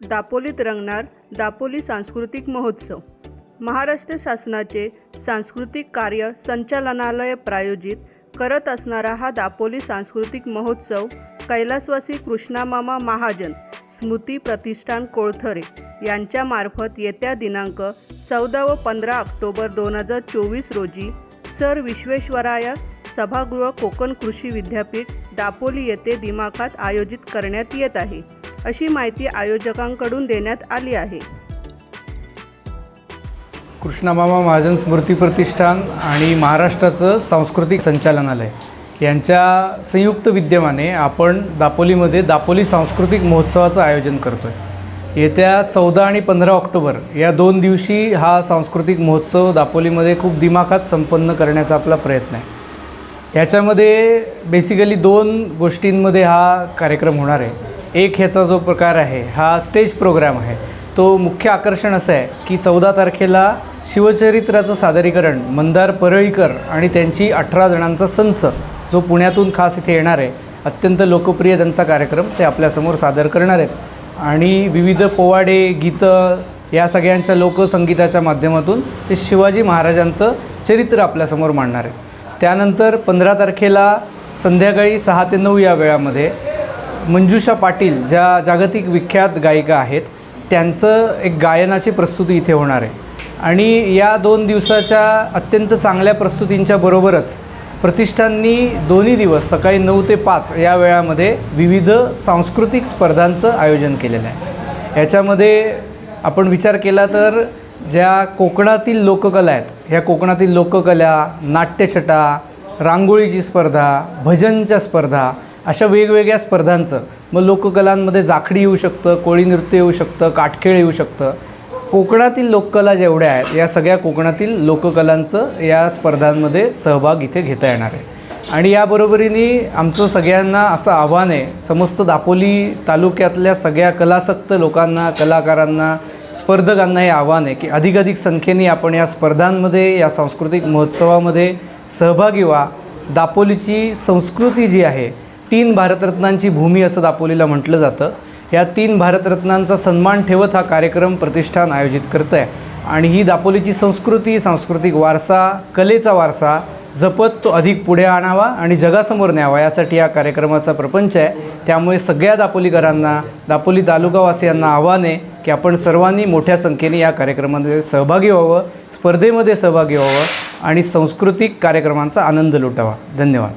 दापोलीत रंगणार दापोली सांस्कृतिक महोत्सव. महाराष्ट्र शासनाचे सांस्कृतिक कार्य संचालनालय प्रायोजित करत असणारा हा दापोली सांस्कृतिक महोत्सव कैलासवासी कृष्णामामा महाजन स्मृती प्रतिष्ठान कोळथरे यांच्यामार्फत येत्या दिनांक चौदा व पंधरा ऑक्टोबर दोन हजार चोवीस रोजी सर विश्वेश्वराय सभागृह कोकण कृषी विद्यापीठ दापोली येथे दिमाखात आयोजित करण्यात येत आहे अशी माहिती आयोजकांकडून देण्यात आली आहे. कृष्णमामा महाजन स्मृती प्रतिष्ठान आणि महाराष्ट्राचं सांस्कृतिक संचालनालय. यांच्या संयुक्त विद्यमाने आपण दापोलीमध्ये दापोली सांस्कृतिक महोत्सवाचं आयोजन करतो आहे येत्या चौदा आणि पंधरा ऑक्टोबर या दोन दिवशी हा सांस्कृतिक महोत्सव दापोलीमध्ये खूप दिमाखात संपन्न करण्याचा आपला प्रयत्न आहे. ह्याच्यामध्ये बेसिकली दोन गोष्टींमध्ये हा कार्यक्रम होणार आहे. एक ह्याचा जो प्रकार आहे हा स्टेज प्रोग्राम आहे. तो मुख्य आकर्षण असं आहे की चौदा तारखेला शिवचरित्राचं सादरीकरण मंदार परळीकर आणि त्यांची अठरा जणांचा संच जो पुण्यातून खास इथे येणार आहे अत्यंत लोकप्रिय त्यांचा कार्यक्रम ते आपल्यासमोर सादर करणार आहेत. आणि विविध पोवाडे गीतं या सगळ्यांच्या लोकसंगीताच्या माध्यमातून ते शिवाजी महाराजांचं चरित्र आपल्यासमोर मांडणार आहे त्यानंतर पंधरा तारखेला संध्याकाळी सहा ते नऊ या वेळामध्ये मंजुषा पाटील ज्या जागतिक विख्यात गायिका आहेत त्यांचं एक गायनाची प्रस्तुती इथे होणार आहे. आणि या दोन दिवसाच्या अत्यंत चांगल्या प्रस्तुतींच्या बरोबरच प्रतिष्ठाननी दोन्ही दिवस सकाळी नऊ ते पाच या वेळामध्ये विविध सांस्कृतिक स्पर्धांचं आयोजन केलेलं आहे. याच्यामध्ये आपण विचार केला तर ज्या कोकणातील लोककला आहेत ह्या कोकणातील लोककला नाट्यछटा रांगोळीची स्पर्धा भजनच्या स्पर्धा अशा वेगवेगळ्या स्पर्धांचं मग लोककलांमध्ये जाखडी येऊ शकतं कोळी नृत्य येऊ शकतं काटखेळ येऊ शकतं कोकणातील लोककला जेवढ्या आहेत या सगळ्या कोकणातील लोककलांचं या स्पर्धांमध्ये सहभाग इथे घेता येणार आहे. आणि याबरोबरीने आमचं सगळ्यांना असं आव्हान आहे समस्त दापोली तालुक्यातल्या सगळ्या कलासक्त लोकांना कलाकारांना स्पर्धकांना हे आव्हान आहे की अधिकाधिक संख्येने आपण या स्पर्धांमध्ये या सांस्कृतिक महोत्सवामध्ये सहभागी व्हा. दापोलीची संस्कृती जी आहे तीन भारतरत्नांची भूमी असं दापोलीला म्हटलं जातं. या तीन भारतरत्नांचा सन्मान ठेवत हा कार्यक्रम प्रतिष्ठान आयोजित करतं आहे आणि ही दापोलीची संस्कृती सांस्कृतिक वारसा कलेचा वारसा जपत तो अधिक पुढे आणावा आणि जगासमोर न्यावा यासाठी या कार्यक्रमाचा प्रपंच आहे. त्यामुळे सगळ्या दापोलीकरांना दापोली तालुकावासियांना आव्हान आहे की आपण सर्वांनी मोठ्या संख्येने या कार्यक्रमामध्ये सहभागी व्हावं स्पर्धेमध्ये सहभागी व्हावं आणि सांस्कृतिक कार्यक्रमांचा आनंद लुटावा. धन्यवाद.